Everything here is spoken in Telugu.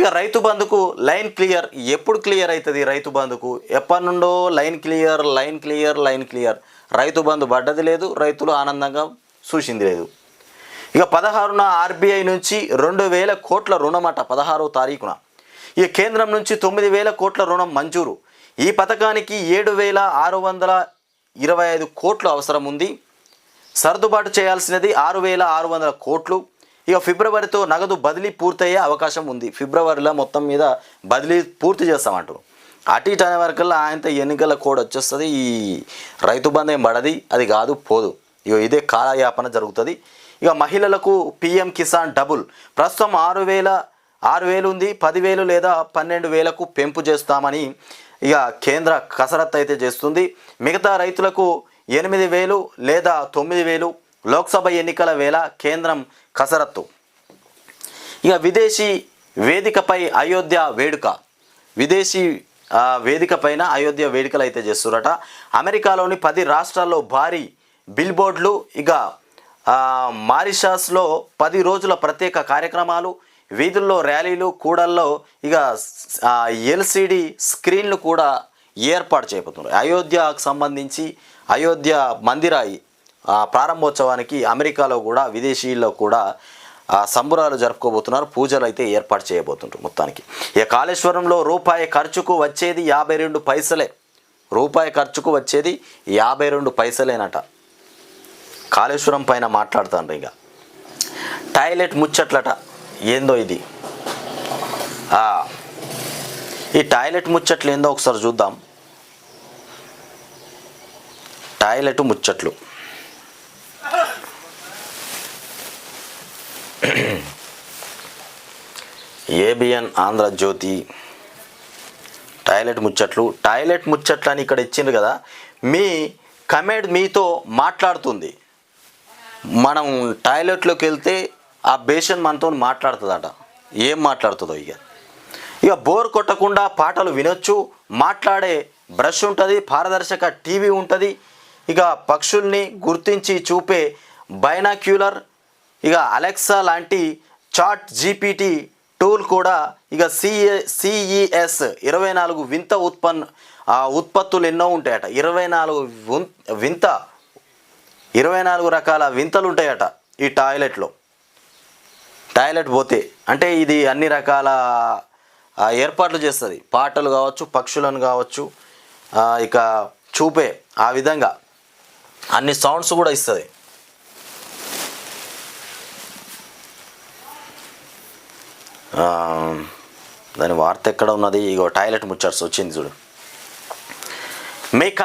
ఇక రైతు బంధుకు లైన్ క్లియర్ ఎప్పుడు క్లియర్ అవుతుంది రైతు బంధుకు? ఎప్పటి నుండో line clear line clear line clear. Rythu Bandhu పడ్డది లేదు రైతులు ఆనందంగా చూసింది లేదు. ఇక పదహారున ఆర్బీఐ నుంచి రెండు వేల కోట్ల రుణమట పదహారో తారీఖున. ఈ కేంద్రం నుంచి తొమ్మిది వేల కోట్ల రుణం మంజూరు. ఈ పథకానికి ఏడు వేల ఆరు వందల ఇరవై ఐదు కోట్లు అవసరం ఉంది సర్దుబాటు చేయాల్సినది ఆరు వేల ఆరు వందల కోట్లు. ఇక ఫిబ్రవరితో నగదు బదిలీ పూర్తయ్యే అవకాశం ఉంది. ఫిబ్రవరిలో మొత్తం మీద బదిలీ పూర్తి చేస్తామంటారు అటు ఇటు అనే వరకల్లా ఆయనతో ఎన్నికల కోడ్ వచ్చేస్తుంది. ఈ రైతు బంధం ఏం పడది అది కాదు పోదు. ఇక ఇదే కాలయాపన జరుగుతుంది. ఇక మహిళలకు పిఎం కిసాన్ డబుల్. ప్రస్తుతం ఆరు వేల ఆరు వేలు ఉంది పదివేలు లేదా పన్నెండు వేలకు పెంపు చేస్తామని ఇక కేంద్ర కసరత్తు అయితే చేస్తుంది. మిగతా రైతులకు ఎనిమిది వేలు లేదా తొమ్మిది వేలు లోక్సభ ఎన్నికల వేళ కేంద్రం కసరత్తు. ఇక విదేశీ వేదికపై అయోధ్య వేడుక. విదేశీ వేదిక పైన అయోధ్య వేడుకలు అయితే చేస్తున్నారట అమెరికాలోని పది రాష్ట్రాల్లో భారీ బిల్బోర్డ్లు ఇక మారిషాస్లో మారిషస్లో పది రోజుల ప్రత్యేక కార్యక్రమాలు వీధుల్లో ర్యాలీలు కూడల్లో ఇక ఎల్సిడి స్క్రీన్లు కూడా ఏర్పాటు చేయబోతున్నారు. అయోధ్యకు సంబంధించి అయోధ్య మందిర ప్రారంభోత్సవానికి అమెరికాలో కూడా విదేశీల్లో కూడా సంబురాలు జరుపుకోబోతున్నారు. పూజలు అయితే ఏర్పాటు చేయబోతుంటారు మొత్తానికి. ఇక కాళేశ్వరంలో రూపాయి ఖర్చుకు వచ్చేది యాభై రెండు పైసలే. రూపాయి ఖర్చుకు వచ్చేది యాభై రెండు పైసలేనట. కాళేశ్వరం పైన మాట్లాడుతాను ఇక టాయిలెట్ ముచ్చట్లట. ఏందో ఇది? ఈ టాయిలెట్ ముచ్చట్లు ఏందో ఒకసారి చూద్దాం. టాయిలెట్ ముచ్చట్లు. ఏబిఎన్ ఆంధ్రజ్యోతి టాయిలెట్ ముచ్చట్లు. టాయిలెట్ ముచ్చట్లు అని ఇక్కడ ఇచ్చిండ్రు కదా మీ కమేడ్ మీతో మాట్లాడుతుంది. మనం టాయిలెట్లోకి వెళ్తే ఆ బేషన్ మనతో మాట్లాడుతుందట. ఏం మాట్లాడుతుందో ఇక. ఇక బోర్ కొట్టకుండా పాటలు వినొచ్చు మాట్లాడే బ్రష్ ఉంటుంది పారదర్శక టీవీ ఉంటుంది. ఇక పక్షుల్ని గుర్తించి చూపే బైనాక్యులర్ ఇక అలెక్సా లాంటి చాట్ జీపీటీ టూల్ కూడా ఇక సిఏ సిఈఎస్ ఇరవై నాలుగు వింత ఉత్పన్న ఆ, ఉత్పత్తులు ఎన్నో ఉంటాయట. ఇరవై నాలుగు వింత ఇరవై నాలుగు రకాల వింతలు ఉంటాయట ఈ టాయిలెట్లో. టాయిలెట్ పోతే అంటే ఇది అన్ని రకాల ఏర్పాట్లు చేస్తుంది. పాటలు కావచ్చు పక్షులను కావచ్చు ఇక చూపే ఆ విధంగా అన్ని సౌండ్స్ కూడా ఇస్తుంది. దాని వార్త ఎక్కడ ఉన్నది? ఇగో టాయిలెట్ ముచ్చర్స్ వచ్చింది చూడు. మేకప్